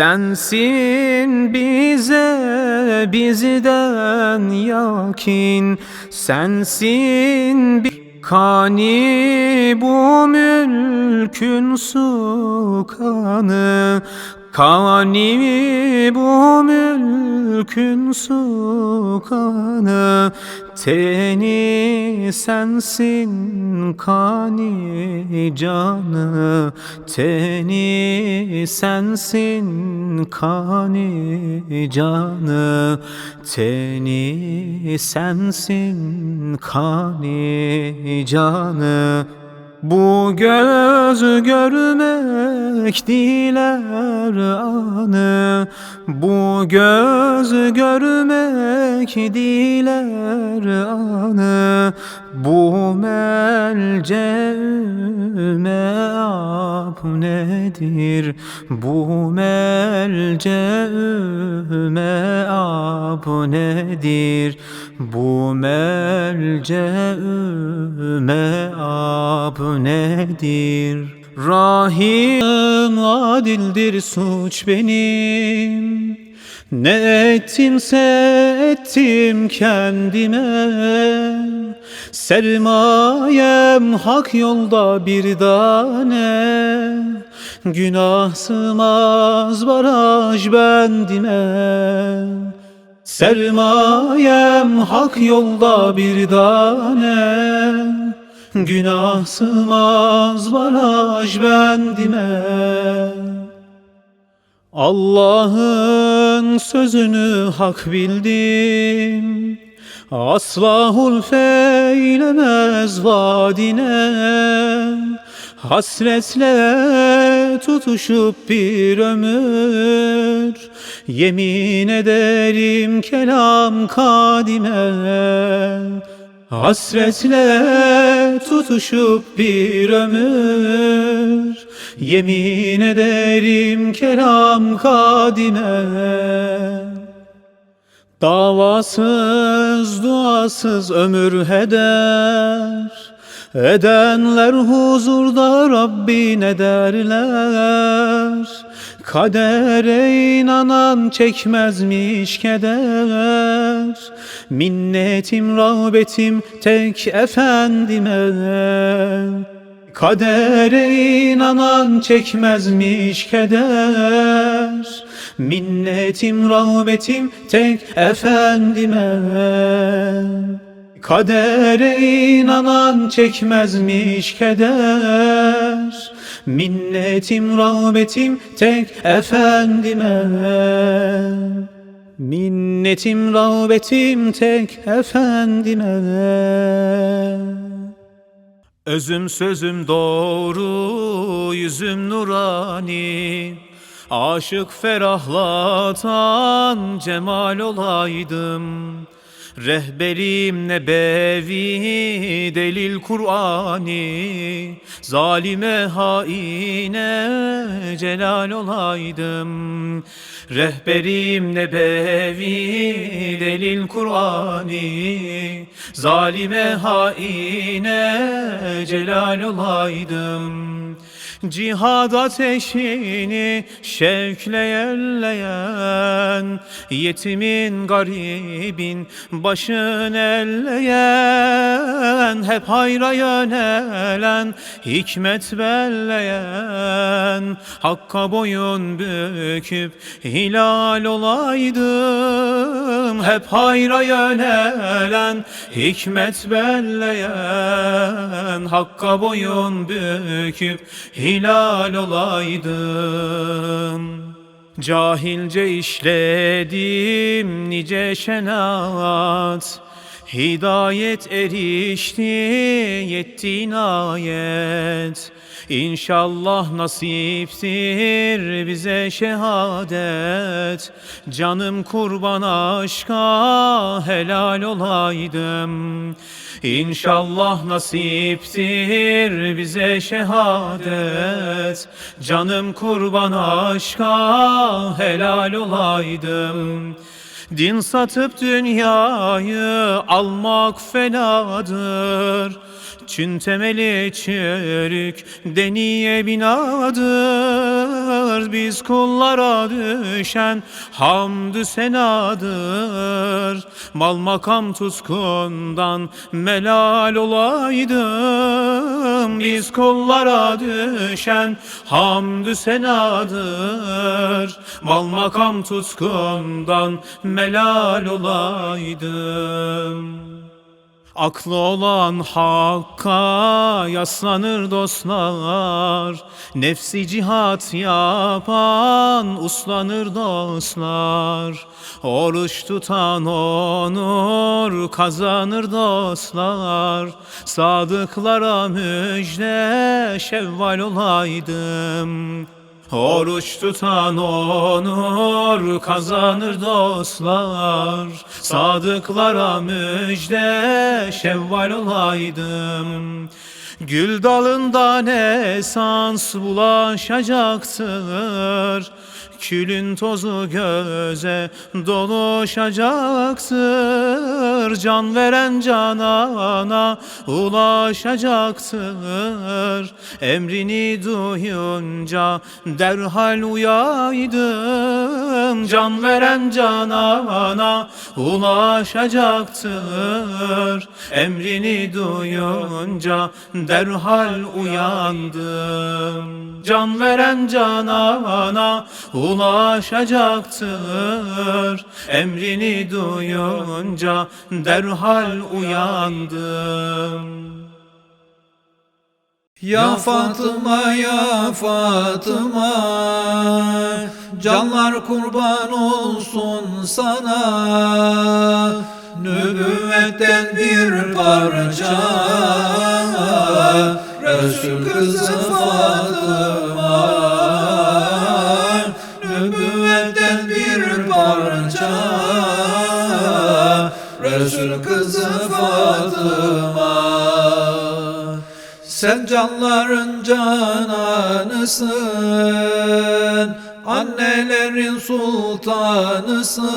Sensin bize bizden yakin. Sensin bi- Kani bu mülkün sukanı Kani bu mülkün sukanı Teni sensin kani canı. Teni sensin kani canı. Teni sensin kani canı. Bu göz görmek diler anı. Bu göz görmek diler anı Bu melceüme ap nedir? Bu melceüme ap nedir? Bu melceüme ap nedir? Rahim adildir suç benim Ne ettimse ettim kendime. Sermayem hak yolda bir tane. Günah sığmaz baraj bendime. Sermayem hak yolda bir tane. Günah sığmaz baraj bendime. Allah'ın sözünü hak bildim. Asla hulfeylemez vadine Hasretle tutuşup bir ömür. Yemin ederim kelam kadime Hasretle tutuşup bir ömür Yemin ederim kelam kadime. Davasız duasız ömür heder. Edenler huzurda Rabbi ne derler. Kadere inanan çekmezmiş keder. Minnetim rağbetim tek efendime Kadere inanan çekmezmiş keder. Minnetim rağbetim tek efendime. Kadere inanan çekmezmiş keder. Minnetim rağbetim tek efendime. Minnetim rağbetim tek efendime Özüm sözüm doğru, yüzüm nurani. Aşık ferahlatan cemal olaydım Rehberim nebevi, delil Kur'ani. Zalime haine celal olaydım. Rehberim nebevi, delil Kur'ani. Zalime haine celal olaydım Cihad ateşini şevkle yerleyen Yetimin garibin başın elleyen Hep hayra yönelen hikmet belleyen Hakka boyun büküp hilal olaydım Hep hayra yönelen hikmet belleyen Hakka boyun büküp hilal olaydım Cahilce işledim nice şenat Hidayet erişti yetti ayet İnşallah nasiptir bize şehadet. Canım kurban aşka helal olaydım. İnşallah nasiptir bize şehadet. Canım kurban aşka helal olaydım Din satıp dünyayı almak fenadır. Çün temeli çürük deniye binadır. Biz kullara düşen hamdü senadır. Mal makam tutkundan melal olaydım Biz kullara düşen hamdü senadır. Mal makam tutkundan melal olaydım Aklı olan hakka yaslanır dostlar. Nefsi cihat yapan uslanır dostlar. Oruç tutan onur kazanır dostlar. Sadıklara müjde şevval olaydım Oruç tutan onur kazanır dostlar. Sadıklara müjde şevval olaydım. Gül dalından esans bulaşacaktır Külün tozu göze doluşacaktır Can veren canana ulaşacaktır Emrini duyunca derhal uyaydım Can veren canana ulaşacaktır Emrini duyunca derhal uyandım Can veren canana ulaşacaktır Emrini duyunca derhal uyandım. Ya Fatıma ya Fatıma Canlar kurban olsun sana. Nübüvvetten bir parça. Resul kızı Fatıma Resul kızı Fatıma. Sen canların cananısın Annelerin sultanısın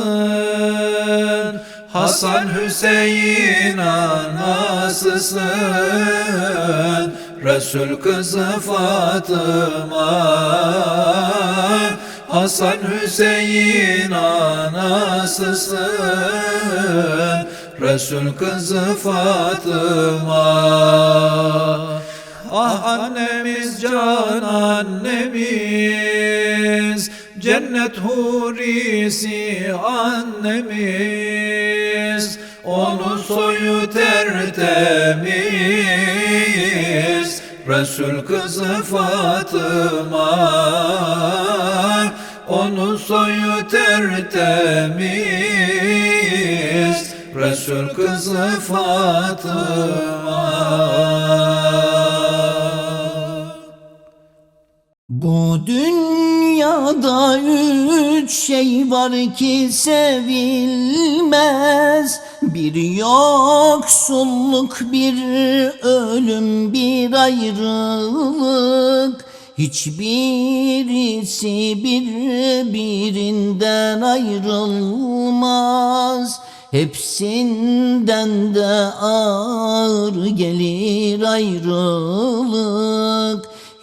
Hasan Hüseyin anasısın Resul kızı Fatıma. Hasan Hüseyin anasısın Resul kızı Fatıma. Ah annemiz can annemiz. Cennet hurisi annemiz. Onun soyu tertemiz. Resul kızı Fatıma. Onun soyu tertemiz Resul kızı Fatıma. Bu dünyada üç şey var ki sevilmez. Bir yoksulluk, bir ölüm, bir ayrılık. Hiçbirisi birbirinden ayrılmaz Hepsinden de ağır gelir ayrılık.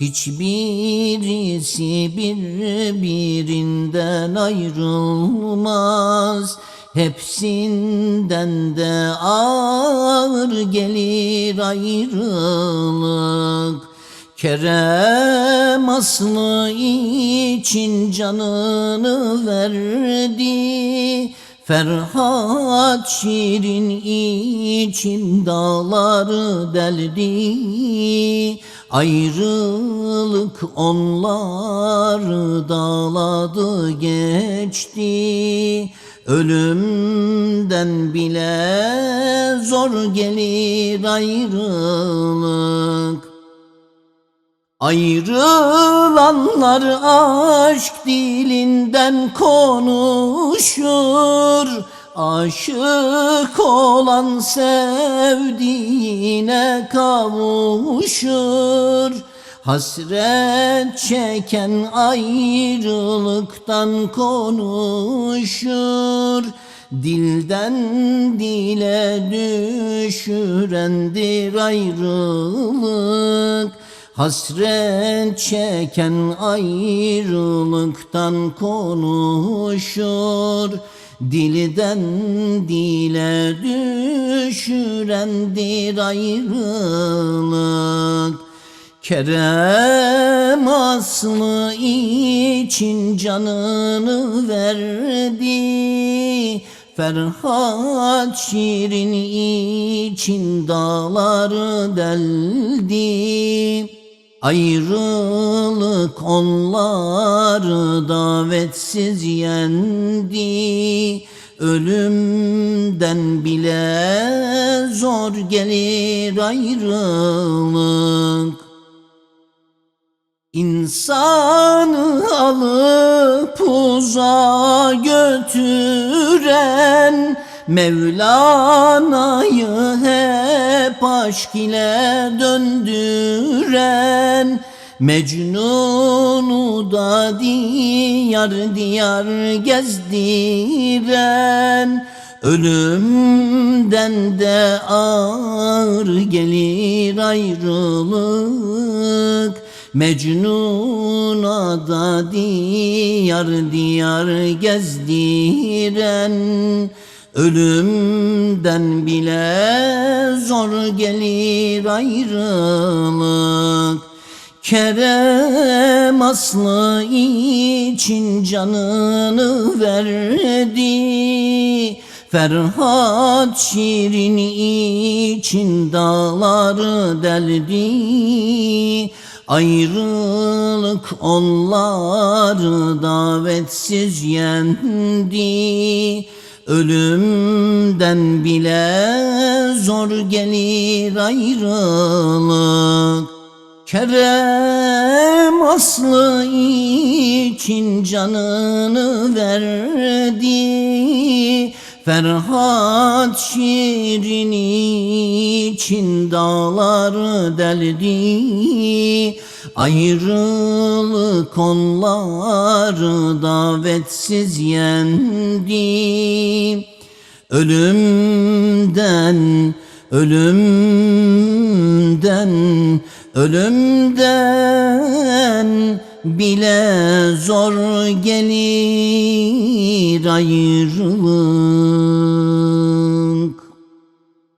Hiçbirisi birbirinden ayrılmaz. Hepsinden de ağır gelir ayrılık. Kerem aslı için canını verdi Ferhat Şirin için dağları deldi. Ayrılık onları dağladı geçti. Ölümden bile zor gelir ayrılık Ayrılanlar aşk dilinden konuşur. Aşık olan sevdiğine kavuşur. Hasret çeken ayrılıktan konuşur. Dilden dile düşürendir ayrılık Hasret çeken ayrılıktan konuşur. Dilden dile düşürendir ayrılık. Kerem aslı için canını verdi. Ferhat şirin için dağları deldi Ayrılık onları davetsiz yendi. Ölümden bile zor gelir ayrılık. İnsanı alıp uzağa götüren Mevlana'yı hep aşk ile döndüren Mecnun'u da diyar diyar gezdiren Ölümden de ağır gelir ayrılık Mecnun'a da diyar diyar gezdiren Ölümden bile zor gelir ayrılık. Kerem aslı için canını verdi. Ferhat şirin için dağları deldi. Ayrılık onları davetsiz yendi Ölümden bile zor gelir ayrılık. Kerem aslı için canını verdi. Ferhat şirin için dağları deldi Ayrılık onları davetsiz yendi. Ölümden, ölümden, ölümden bile zor gelir ayrılık